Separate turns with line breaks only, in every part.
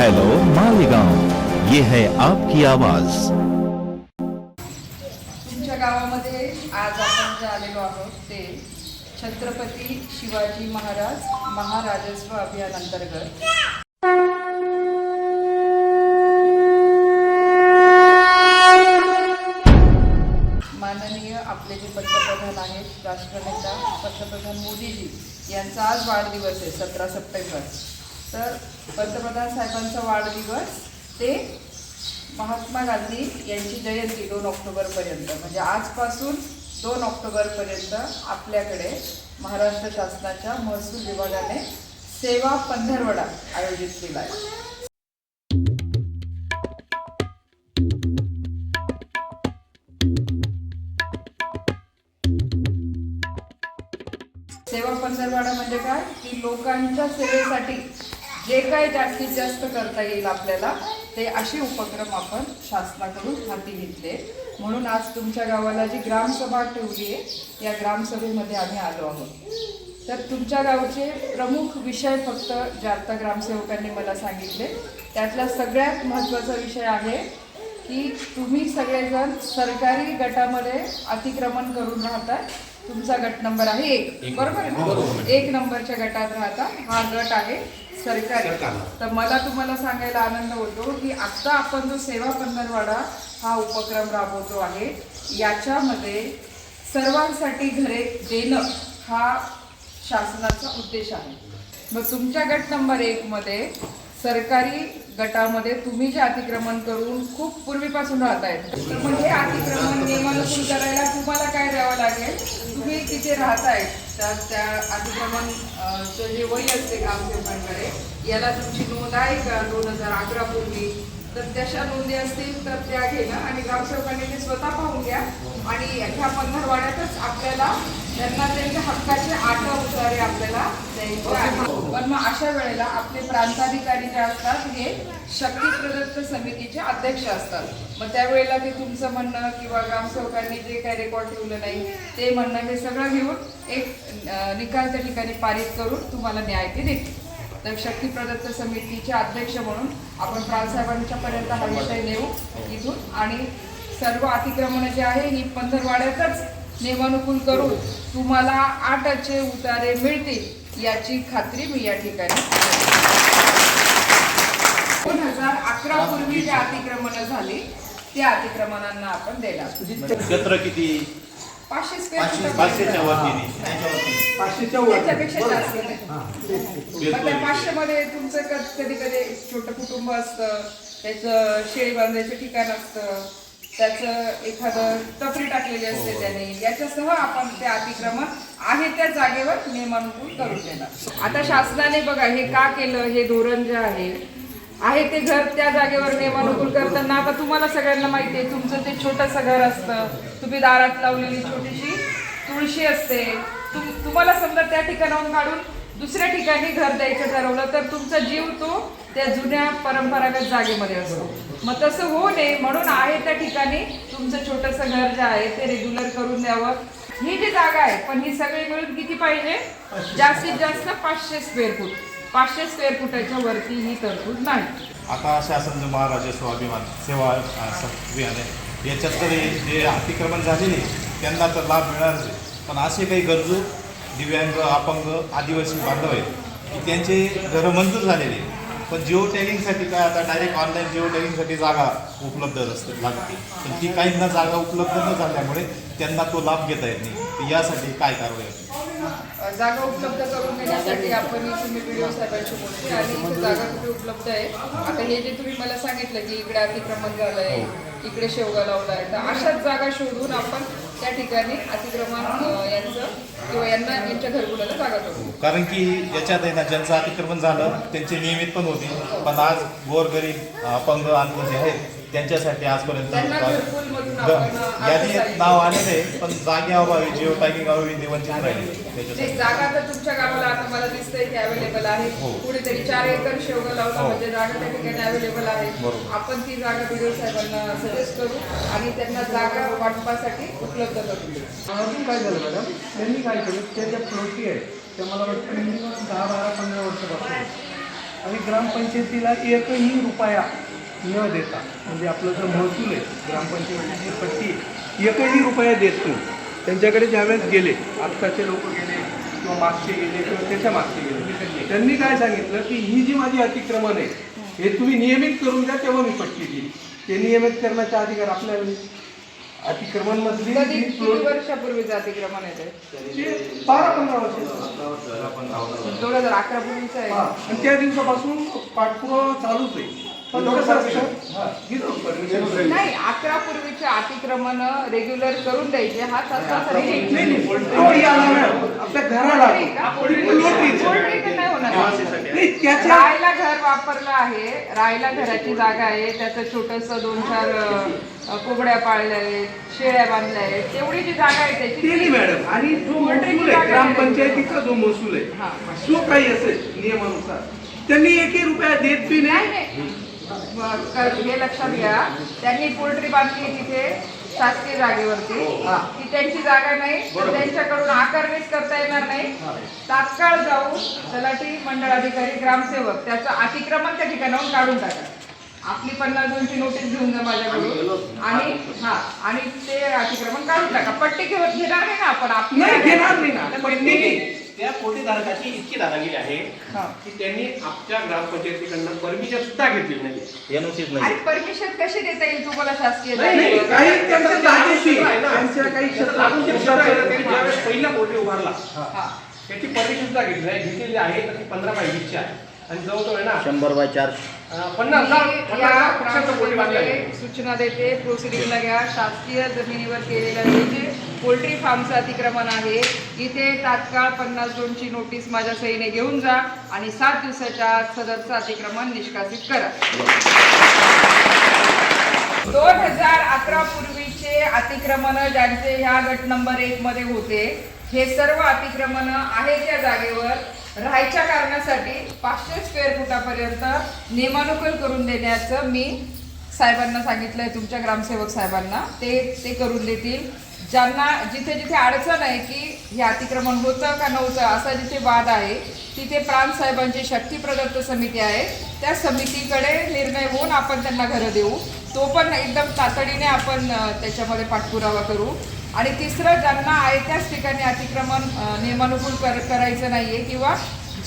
Hello Malegaon. ये है आपकी आवाज।
तुमच्या गावामध्ये आज आपण जे आलेलो आहोत ते छत्रपती शिवाजी महाराज महाराजस्व अभियान अंतर्गत. माननीय आपले जे पंतप्रधान आहेत राष्ट्रनेता पंतप्रधान मोदीजी यांचा आज वाढदिवस आहे सतरा सप्टेंबर. तर पंतप्रधान साहेबांचा वाढदिवस ते महात्मा गांधी यांची जयंती दोन ऑक्टोबरपर्यंत म्हणजे आजपासून दोन ऑक्टोबरपर्यंत आपल्याकडे महाराष्ट्र शासनाच्या महसूल विभागाने सेवा पंधरवडा आयोजित केला आहे. सेवा पंधरवाडा म्हणजे काय? की लोकांच्या सेवेसाठी जे काही जास्तीत जास्त करता येईल आपल्याला ते असे उपक्रम आपण शासनाकडून हाती घेतले. म्हणून आज तुमच्या गावाला जी ग्रामसभा ठेवली आहे या ग्रामसभेमध्ये आम्ही आलो आहोत. तर तुमच्या गावचे प्रमुख विषय फक्त जे आता ग्रामसेवकांनी मला सांगितले. त्यातला सगळ्यात महत्त्वाचा विषय आहे की तुम्ही सगळेजण सरकारी गटामध्ये अतिक्रमण करून राहतात तुमचा गट नंबर आहे एक. बरोबर? आहे ना एक नंबरच्या गटात राहता. हा गट आहे सरकारी. तर मला तुम्हाला सांगायला आनंद होतो की आता आपण जो सेवा पंधरवाडा हा उपक्रम राबवतो आहे याच्यामध्ये सर्वांसाठी घरे देणं हा शासनाचा उद्देश आहे. मग तुमच्या गट नंबर एक मध्ये सरकारी गटामध्ये तुम्ही जे अतिक्रमण करून खूप पूर्वीपासून राहतायत तर मग हे अतिक्रमण नियमानुसार करायला तुम्हाला काय द्यावं लागेल? तुम्ही तिथे राहताय तर त्या अतिक्रमण जे वय असते ग्रामसेवकांकडे याला तुमची नोंद आहे का दोन हजार अकरा पूर्वी? तर तशा नोंदी असतील तर त्या घेणं आणि ग्रामसेवकांनी ते स्वतः पाहून घ्या. आणि ह्या पंधरवाड्यातच आपल्याला त्यांना त्यांच्या हक्काचे आठ उतारे आपल्याला द्यायचे पण मग अशा वेळेला आपले प्रांताधिकारी जे असतात हे शक्ती प्रदत्त समितीचे अध्यक्ष असतात. मग त्यावेळेला ते तुमचं म्हणणं किंवा ग्रामसेवकांनी जे काही रेकॉर्ड ठेवलं नाही ते म्हणणं हे सगळं घेऊन एक निकाल त्या ठिकाणी पारित करून तुम्हाला न्याय ते देतील. तर शक्ती प्रदत्त समितीचे अध्यक्ष म्हणून आपण प्राणसाहेबांच्या पर्यंत हा विषय नेऊ इथून. आणि सर्व अतिक्रमण जे आहे ही पंधरवाड्यातच नियमानुकूल करून तुम्हाला आठचे उतारे मिळतील याची खात्री मी या ठिकाणी दोन हजार अकरा पूर्वी जे अतिक्रमण झाली त्या अतिक्रमणांना आपण देणार
क्षेत्र किती?
पाचशे स्क्वेअर
पाचशेच्या. वरती
त्याच्यापेक्षा जास्त नाही. त्या तुमचं कधी कधी छोटं कुटुंब असतं त्याचं शेळी बांधायचं ठिकाण असतं त्याचं एखादं टपरी टाकलेली असते त्याने. याच्यासह आपण ते अतिक्रमण आहे त्या जागेवर नियमानुकूल करून देणार. आता शासनाने बघा हे का केलं हे धोरण जे आहे आहे ते घर त्या जागेवर नियमानुकूल करताना आता तुम्हाला सगळ्यांना माहिती आहे तुमचं ते छोटंसं घर असतं. तुम्ही दारात लावलेली छोटीशी तुळशी असते. तुम तुम्हाला समजा त्या ठिकाणाहून काढून दुसऱ्या ठिकाणी घर द्यायचं ठरवलं तर तुमचा जीव तो त्या जुन्या परंपरागत जागेमध्ये असतो. मग तसं होऊ नये म्हणून आहे त्या ठिकाणी तुमचं छोटंसं घर जे आहे ते रेग्युलर करून द्यावं. ही जी जागा आहे पण ही सगळी मिळून किती पाहिजे? जास्तीत जास्त पाचशे स्क्वेअर फूट पाचशे स्क्वेअर फुटाच्या वरती ही तरतूद नाही.
आता शासन जो महाराजा स्वाभिमान सेवा अ, आहे याच्यात तरी हे जे अतिक्रमण झालेले त्यांना तर लाभ मिळणार पण असे काही गरजू दिव्यांग अपंग आदिवासी बांधव आहेत की त्यांचे घरं मंजूर झालेले आहे. पण जिओ टॅगिंगसाठी काय आता डायरेक्ट ऑनलाईन जिओ टॅगिंगसाठी जागा उपलब्ध असते लागते पण ती काहींना जागा उपलब्ध न झाल्यामुळे त्यांना तो लाभ घेता येत नाही. तर यासाठी काय कारवाई होती
जागा उपलब्ध करून देण्यासाठी आपण मी व्हिडिओ साहेबांशी बोलते आणि जागा कुठे उपलब्ध आहे? आता हे जे तुम्ही मला सांगितलं की इकडे अतिक्रमण झालंय इकडे शेवगा लावलाय तर अशाच जागा शोधून आपण त्या ठिकाणी अतिक्रमण यांचं किंवा यांना यांच्या घरकुलाला जागा करू.
कारण की याच्यात आहे ना ज्यांचं अतिक्रमण झालं त्यांचे नियमित पण होते. पण आज गोरगरीब अपंग आणि जे आहेत. त्यांच्यासाठी आजपर्यंत
आदेश
नाव आलेलं पण जागे अभावी जिओ टॅगिंग अभावी ते वंचित राहिले
ते
त्याच्यासाठी.
जागा तर तुमच्या गावाला आता मला दिसतंय की अवेलेबल आहे.
हो.
कुठेतरी चार एकर शेवगा लावला
हो.
म्हणजे जागा त्या ठिकाणी अवेलेबल आहे. आपण ती जागा व्हिडिओ साहेबांना सजेस्ट करू आणि त्यांना जागा वाटपासाठी उपलब्ध देऊ
अजून काय झालं मॅडम त्यांनी काय केलं? त्या ज्या प्लॉटी आहेत त्या मला वाटतं दहा बारा पंधरा वर्षापासून आणि ग्रामपंचायतीला एकही रुपया न देता म्हणजे आपलं जो महसूल आहे ग्रामपंचायतीची जी पट्टी आहे, एकही रुपया देत नाही. त्यांच्याकडे ज्यावेळेस गेले आत्ताचे लोक गेले किंवा मागचे गेले किंवा त्याच्या मागचे गेले त्यांनी काय सांगितलं की ही जी माझी अतिक्रमण आहे हे तुम्ही नियमित करून द्या तेव्हा मी पट्टी देईल ते नियमित करण्याचा अधिकार आपल्याला नाही. अतिक्रमण मधली
वर्षापूर्वीचं अतिक्रमण आहे
बारा पंधरा वर्ष.
दोन हजार अकरा पूर्वीचं आहे.
आणि त्या दिवसापासून पाठपुरावा चालूच आहे. पण कसं असतं? हा, घेतो permission.
नाही अकरा पूर्वीचे अतिक्रमण रेग्युलर करून द्यायचे. हा.
आपल्या घराला.
राहायला घर वापरलं आहे. राहायला घराची जागा आहे. त्याचं छोटस दोन चार कोंबड्या पाळल्या आहेत शेळ्या बांधल्या आहेत. तेवढी जी जागा आहे
ते नाही
त्याची
मॅडम आणि जो महसूल आहे ग्रामपंचायतीचा जो महसूल
हा.
आहे जो काही असेल नियमानुसार त्यांनी एकही रुपया देत बी
नाही. हे लक्षात घ्या. त्यांनी पोल्ट्री बांधली तिथे शासकीय जागेवरती. की त्यांची जागा नाही. तर त्यांच्याकडून आकारणीच करता येणार नाही. तात्काळ जाऊन तलाठी मंडळ अधिकारी ग्रामसेवक त्याचं अतिक्रमण त्या ठिकाणाहून काढून टाका. आपली पन्नास दोनची नोटीस घेऊन जा माझ्याकडून. आणि हा आणि ते अतिक्रमण काढून टाका. पट्टी घेऊन घेणार नाही ना आपण. आपली
घेणार नाही ना. नाही
त्या पोटीधारकाची इतकी दादागिरी आहे
हा.
की त्यांनी आपल्या ग्रामपंचायतीकडनं परमिशन सुद्धा घेतलेली नाही.
आणि परमिशन कशी देता येईल तुम्हाला शासकीय
नाही,
नाही? काही त्यांच्या जागेशी
आहे ना.
त्यांच्या काही
त्याचं लागून जे क्षेत्र आहे ना, त्यांनी
क्षेत्रात
ज्यावेळेस पहिला पोटी उभारला
हा.
त्याची परमिशन सुद्धा घेतली नाही. घेतलेली आहे तर ती पंधरा बाय वीसची आहे. आणि जवळजवळ आहे ना
शंभर बाय चार.
अं, पन्नास
मी या
पक्षाचं आहे.
सूचना देते प्रोसिडिंगला घ्या. शासकीय जमिनीवर केलेलं हे जे पोल्ट्री फार्मचं अतिक्रमण आहे. इथे तात्काळ पन्नास दोनची नोटीस माझ्या सहीने घेऊन जा आणि सात दिवसाच्या सदरचं अतिक्रमण निष्कासित करा. दोन हजार अकरा पूर्वीचे अतिक्रमण ज्यांचे ह्या गट नंबर एक मध्ये होते हे सर्व अतिक्रमण आहे त्या जागेवर. राहायच्या कारणासाठी पाचशे स्क्वेअर फुटापर्यंत नियमानुकूल करून देण्याचं मी साहेबांना सांगितलं आहे तुमच्या ग्रामसेवक साहेबांना. ते ते करून देतील. ज्यांना जिथे जिथे अडचण आहे की हे अतिक्रमण होतं का नव्हतं असा जिथे वाद आहे तिथे प्रांत साहेबांची शक्ती प्रदत्त समिती आहे. त्या समितीकडे निर्णय होऊन आपण त्यांना घरं देऊ. तो पण एकदम तातडीने आपण त्याच्यामध्ये पाठपुरावा करू. आणि तिसरं ज्यांना आहे त्याच ठिकाणी अतिक्रमण नियमानुकूल कर करायचं नाही आहे किंवा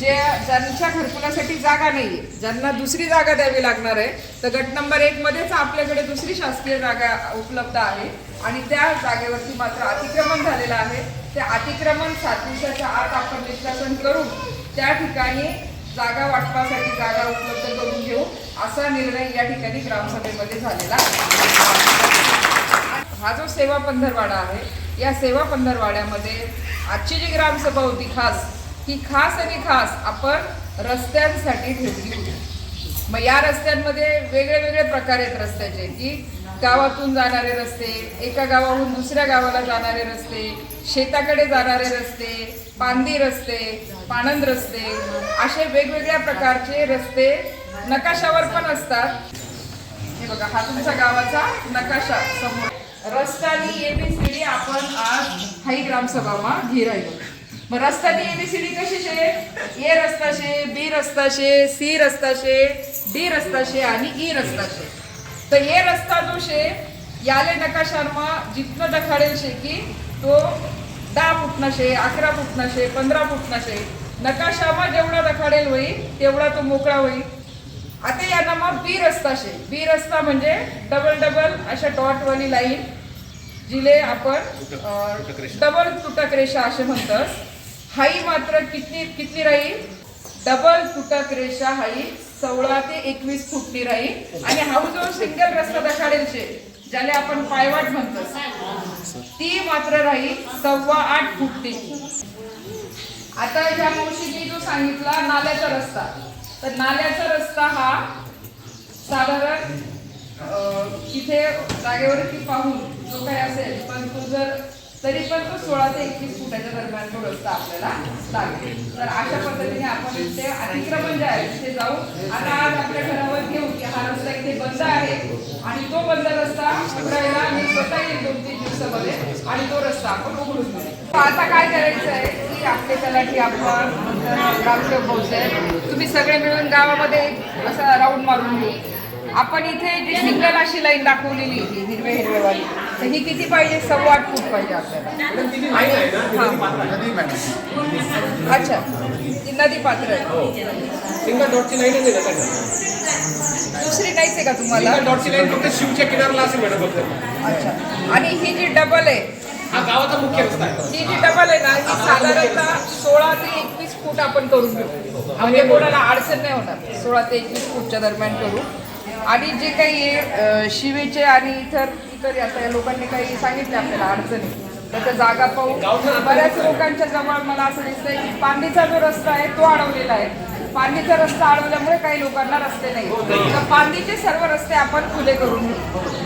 जे ज्यांच्या घरकुलासाठी जागा नाही आहे ज्यांना दुसरी जागा द्यावी लागणार आहे तर गट नंबर एकमध्येच आपल्याकडे दुसरी शासकीय जागा उपलब्ध आहे. आणि त्या जागेवरती मात्र अतिक्रमण झालेलं आहे. ते अतिक्रमण सात दिवसाच्या आत आपण निष्कासन करून त्या ठिकाणी जागा वाटपासाठी जागा उपलब्ध करून घेऊ असा निर्णय या ठिकाणी ग्रामसभेमध्ये झालेला हा जो सेवा पंधरवाडा आहे या सेवा पंधरवाड्यामध्ये आजची जी ग्रामसभा होती खास ही खास आणि खास आपण रस्त्यांसाठी ठेवली होती. मग या रस्त्यांमध्ये वेगळे वेगळे प्रकार आहेत रस्त्याचे की गावातून जाणारे रस्ते एका गावाहून दुसऱ्या गावाला जाणारे रस्ते शेताकडे जाणारे रस्ते पांदी रस्ते पाणंद रस्ते असे वेगवेगळ्या प्रकारचे रस्ते नकाशावर पण असतात. हे बघा हा तुमच्या गावाचा नकाशा समोर. रस्त्यानी एबीसीडी आपण आज हाई ग्रामसभामा घे राहिलो मग रस्त्यानी एबीसीडी कशी शे ए रस्ता शे बी रस्ता शे सी रस्ता शे डी रस्ता शे आणि e ई रस्ता शे तर हे रस्ता जो शे याले नकाशामा जितनं दखाडेल शे की तो दहा फुटना शे अकरा फुटना शे पंधरा फुटना शे. नकाशामा जेवढा दखाडेल होई तेवढा तो मोकळा होई. आता यांना मग बी रस्ता शे. बी रस्ता म्हणजे डबल डबल अशा डॉटवाली लाईन जिले आपण डबल तुटक रेषा असे म्हणतात हाई मात्र किती किती राहील? डबल तुटक रेषा हाई सोळा ते एकवीस फुटनी राहील. आणि हा जो सिंगल रस्ता दखाडेल शे ज्याला आपण पायवाट म्हणतो ती मात्र राहील सव्वा आठ फुटनी. आता ह्या मावशीने जो सांगितला नाल्याचा रस्ता. तर नाल्याचा रस्ता हा साधारण इथे तिथे जागेवरती पाहून जो काही असेल पण तो जर तरी पण तो सोळा ते एकवीस फुटाच्या दरम्यान तो रस्ता आपल्याला लागेल. तर अशा पद्धतीने आपण ते अतिक्रमण जे आहे तिथे जाऊ. आता आज आपल्या घरावर घेऊ की हा रस्ता इथे बंद आहे. आणि तो बंद रस्ता उघडायला मी स्वतः येईल दोन तीन दिवसामध्ये आणि तो रस्ता आपण उघडून घेऊ. आता काय करायचं आहे की आपले तलाठी आपण ग्रामसेवक तुम्ही सगळे मिळून गावामध्ये असा राऊंड मारून घेऊ. आपण इथे जी सिंगल अशी लाईन दाखवलेली ही हिरवे हिरवेवाली तर ही किती पाहिजे? सव्वा आठ फूट पाहिजे आपल्याला. हां. अच्छा. ती नदी पात्र आहे.
सिंगल डॉटची लाईन आहे.
दुसरी नाहीच आहे का तुम्हाला?
डॉटची लाईन फक्त शिवच्या किनारला असेल मॅडम फक्त.
अच्छा. आणि ही जी डबल आहे
हा गावाचा मुख्य रस्ता आहे.
ही जी डबल आहे ना ही साधारणतः सोळा ते एकवीस फूट आपण करून घेऊ. म्हणजे कोणाला अडचण नाही होणार. सोळा ते एकवीस फूटच्या दरम्यान करू. आणि जे काही शिवेचे आणि इतर इतर आता या लोकांनी काही सांगितले आपल्याला अडचणी त्याच्या जागा पाहू. बऱ्याच लोकांच्या जवळ मला असं दिसतंय की पांडीचा जो रस्ता आहे तो अडवलेला आहे. पांडीचा रस्ता अडवल्यामुळे काही लोकांना रस्ते नाही. तर पांडीचे सर्व रस्ते आपण खुले करून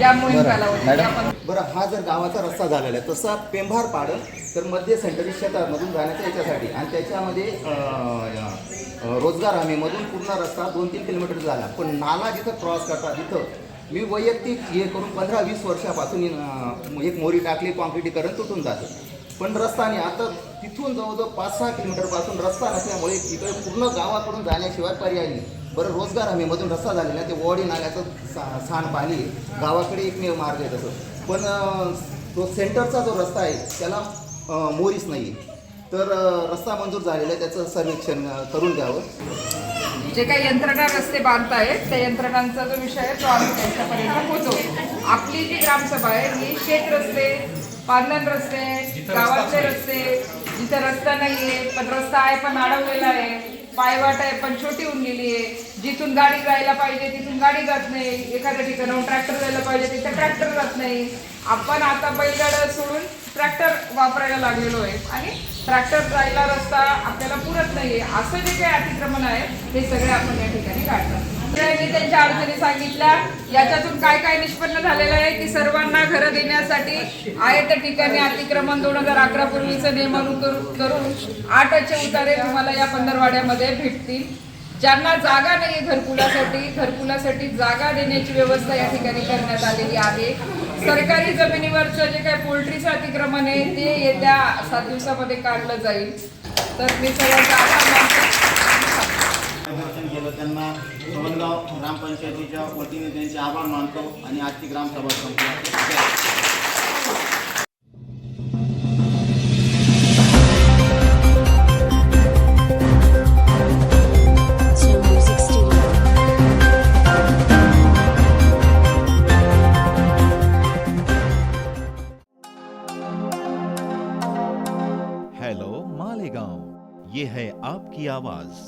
या मोहीम कालावधीत. आपण
बरं हा जर गावाचा रस्ता झालेला आहे तसा पेंभार पाड तर मध्य सेंटरी शेतामधून जाण्याच्या याच्यासाठी आणि त्याच्यामध्ये रोजगार हमीमधून पूर्ण रस्ता दोन तीन किलोमीटर झाला. पण नाला जिथं क्रॉस करतात तिथं मी वैयक्तिक हे करून पंधरा वीस वर्षापासून एक मोरी टाकली कॉन्क्रिटीकरण तुटून जातं. पण रस्ता आता तिथून जवळजवळ पाच सहा किलोमीटरपासून रस्ता नसल्यामुळे इकडे पूर्ण गावाकडून जाण्याशिवाय पर्याय नाही. बरं रोजगार हमीमधून रस्ता झालेला ते वॉडी नाल्याचं सा सांड पाणी गावाकडे एकमेव मार्ग आहे तसं. पण तो सेंटरचा जो रस्ता आहे त्याला मोरीच नाही आहे तर रस्ता मंजूर झालेला आहे त्याचं सर्वेक्षण करून घ्यावं.
जे काही यंत्रणा रस्ते बांधतायत त्या यंत्रणांचा जो विषय आहे तो आम्ही त्यांच्यापर्यंत पोहोचवतो आपली जी ग्रामसभा आहे ही शेत रस्ते पांधन रस्ते गावातले रस्ते जिथे रस्ता नाहीये पण रस्ता आहे पण अडवलेला आहे पायवाट आहे पण छोटी होऊन गेली आहे. जिथून गाडी जायला पाहिजे तिथून गाडी जात नाही. एखाद्या ठिकाणाहून ट्रॅक्टर जायला पाहिजे तिथे ट्रॅक्टर जात नाही. आपण आता बैलगाड्या सोडून ट्रॅक्टर वापरायला लागलेलो आहे. आणि ट्रॅक्टर जायला रस्ता आपल्याला पुरत नाहीये. असं जे काही अतिक्रमण आहे हे सगळे आपण या ठिकाणी काढतात. मी त्यांच्या अडचणी सांगितल्या. याच्यातून काय काय निष्पन्न झालेलं आहे की सर्वांना घरं देण्यासाठी आहे त्या ठिकाणी अतिक्रमण. दोन हजार अकरा पूर्वीचं नियमन करून आठचे उतारे तुम्हाला या पंधरवाड्यामध्ये भेटतील. ज्यांना जागा नाही घरकुलासाठी घरकुलासाठी जागा देण्याची व्यवस्था या ठिकाणी करण्यात आलेली आहे. सरकारी जमिनीवरचं जे काही पोल्ट्रीचं अतिक्रमण आहे ते येत्या सात दिवसामध्ये काढलं जाईल. तर मी सर्वांचा आभार
केलं त्यांना. सोनगाव ग्रामपंचायतीच्या वतीने त्यांचे आभार मानतो आणि आजची ग्रामसभा संपली.
आवाज